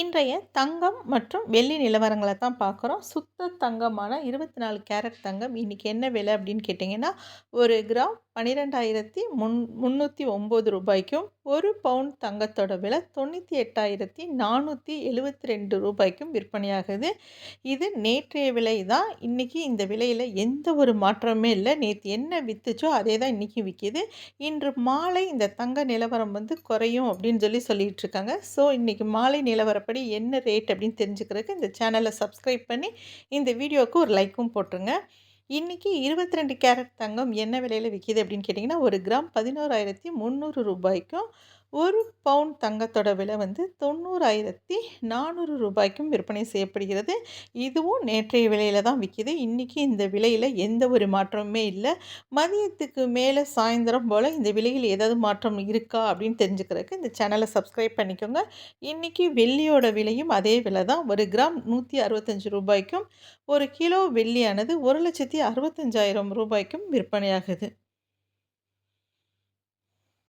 இன்றைய தங்கம் மற்றும் வெள்ளி நிலவரங்களை தான் பார்க்குறோம். சுத்த தங்கமான இருபத்தி நாலு கேரட் தங்கம். இன்றைக்கி என்ன விலை அப்படின்னு கேட்டிங்கன்னா ஒரு கிராம் பன்னிரெண்டாயிரத்தி முன் முந்நூற்றி ஒம்பது ரூபாய்க்கும் ஒரு பவுன் தங்கத்தோட விலை தொண்ணூற்றி எட்டாயிரத்தி நானூற்றி எழுபத்தி ரெண்டு ரூபாய்க்கும் விற்பனையாகுது. இது நேற்றைய விலை தான் இன்றைக்கி இந்த விலையில் எந்த ஒரு மாற்றமே இல்லை. நேற்று என்ன விற்றுச்சோ அதே தான் இன்றைக்கி விற்கிது இன்று மாலை இந்த தங்க நிலவரம் வந்து குறையும் அப்படின்னு சொல்லி சொல்லிகிட்டு இருக்காங்க. ஸோ இன்றைக்கி மாலை நிலவரப்படி என்ன ரேட் அப்படின்னு தெரிஞ்சுக்கிறதுக்கு இந்த சேனலை சப்ஸ்கிரைப் பண்ணி இந்த வீடியோவுக்கு ஒரு லைக்கும் போட்டுருங்க. இன்றைக்கி இருபத்தி ரெண்டு கேரட் தங்கம் என்ன விலையில் விற்கிது அப்படின்னு கேட்டிங்கன்னா ஒரு கிராம் பதினோராயிரத்தி முந்நூறு ரூபாய்க்கும் ஒரு பவுன் தங்கத்தோட விலை வந்து தொண்ணூறாயிரத்தி நானூறு ரூபாய்க்கும் விற்பனை செய்யப்படுகிறது. இதுவும் நேற்றைய விலையில் தான் விற்கிது இன்றைக்கி இந்த விலையில் எந்த ஒரு மாற்றமுமே இல்லை. மதியத்துக்கு மேலே சாயந்தரம் போல் இந்த விலையில் ஏதாவது மாற்றம் இருக்கா அப்படின்னு தெரிஞ்சுக்கிறதுக்கு இந்த சேனலை சப்ஸ்கிரைப் பண்ணிக்கோங்க. இன்றைக்கி வெள்ளியோட விலையும் அதே விலை தான். ஒரு கிராம் நூற்றி அறுபத்தஞ்சு ரூபாய்க்கும் ஒரு கிலோ வெள்ளியானது ஒரு லட்சத்தி அறுபத்தஞ்சாயிரம் ரூபாய்க்கும் விற்பனையாகுது.